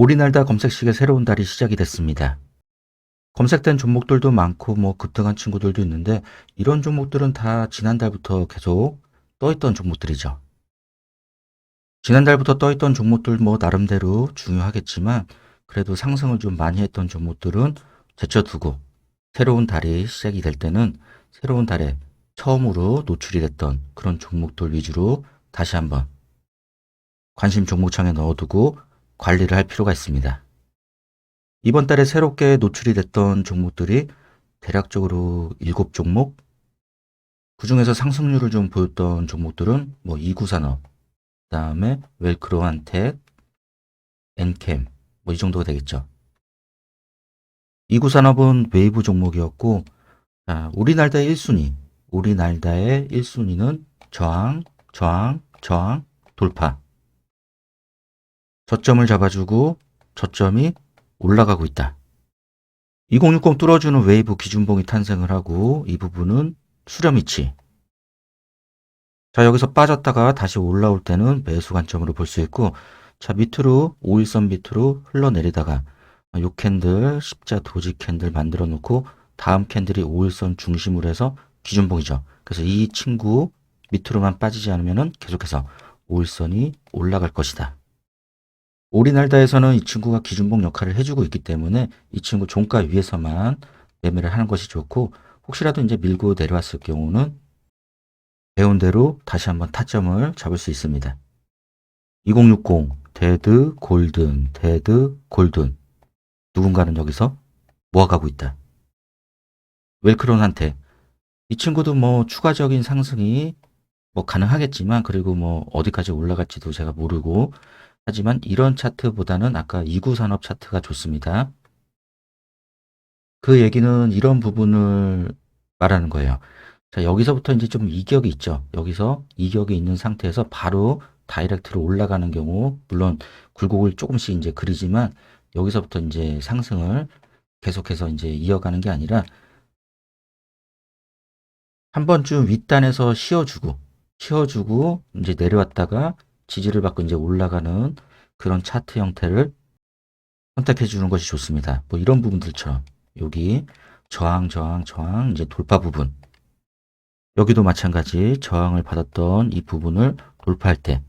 오리날다 검색식의 새로운 달이 시작이 됐습니다. 검색된 종목들도 많고 뭐 급등한 친구들도 있는데 이런 종목들은 다 지난달부터 계속 떠있던 종목들이죠. 지난달부터 떠있던 종목들 뭐 나름대로 중요하겠지만 그래도 상승을 좀 많이 했던 종목들은 제쳐두고 새로운 달이 시작이 될 때는 새로운 달에 처음으로 노출이 됐던 그런 종목들 위주로 다시 한번 관심 종목창에 넣어두고 관리를 할 필요가 있습니다. 이번 달에 새롭게 노출이 됐던 종목들이 대략적으로 7종목, 그 중에서 상승률을 좀 보였던 종목들은 뭐 이구산업, 그 다음에 웰크로한텍, 엔캠, 뭐 이 정도가 되겠죠. 이구산업은 웨이브 종목이었고, 자, 우리날다의 1순위, 우리날다의 1순위는 저항, 저항, 저항, 돌파. 저점을 잡아주고 저점이 올라가고 있다. 2060 뚫어주는 웨이브 기준봉이 탄생을 하고 이 부분은 수렴이치. 자 여기서 빠졌다가 다시 올라올 때는 매수 관점으로 볼 수 있고 자 밑으로 5일선 밑으로 흘러내리다가 요 캔들 십자 도지 캔들 만들어 놓고 다음 캔들이 5일선 중심으로 해서 기준봉이죠. 그래서 이 친구 밑으로만 빠지지 않으면 계속해서 5일선이 올라갈 것이다. 오리날다에서는 이 친구가 기준봉 역할을 해주고 있기 때문에 이 친구 종가 위에서만 매매를 하는 것이 좋고 혹시라도 이제 밀고 내려왔을 경우는 배운 대로 다시 한번 타점을 잡을 수 있습니다. 2060 데드 골든 데드 골든 누군가는 여기서 모아가고 있다. 웰크론한테 이 친구도 뭐 추가적인 상승이 뭐 가능하겠지만 그리고 뭐 어디까지 올라갈지도 제가 모르고 하지만 이런 차트보다는 아까 이구산업 차트가 좋습니다. 그 얘기는 이런 부분을 말하는 거예요. 자, 여기서부터 이제 좀 이격이 있죠. 여기서 이격이 있는 상태에서 바로 다이렉트로 올라가는 경우, 물론 굴곡을 조금씩 이제 그리지만 여기서부터 이제 상승을 계속해서 이제 이어가는 게 아니라 한 번쯤 윗단에서 쉬어주고, 쉬어주고 이제 내려왔다가 지지를 받고 이제 올라가는 그런 차트 형태를 선택해 주는 것이 좋습니다. 뭐 이런 부분들처럼 여기 저항, 저항, 저항 이제 돌파 부분 여기도 마찬가지 저항을 받았던 이 부분을 돌파할 때